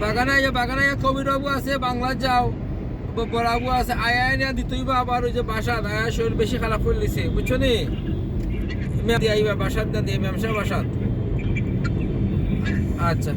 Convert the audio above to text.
বাগানে আইয়া বাগানে আইয়া কবির বাবু আছে বাংলা যাও, ব- বড়াবু আছে, আয়া আইনা দিতই বা আবার ওই যে বাসাত, আয়া শরীর বেশি খারাপ করে লিছে বুঝছ নি? তুমি দিয়ে আইবা, বাসাত না দিয়ে ব্যবসা বাসাত। আচ্ছা।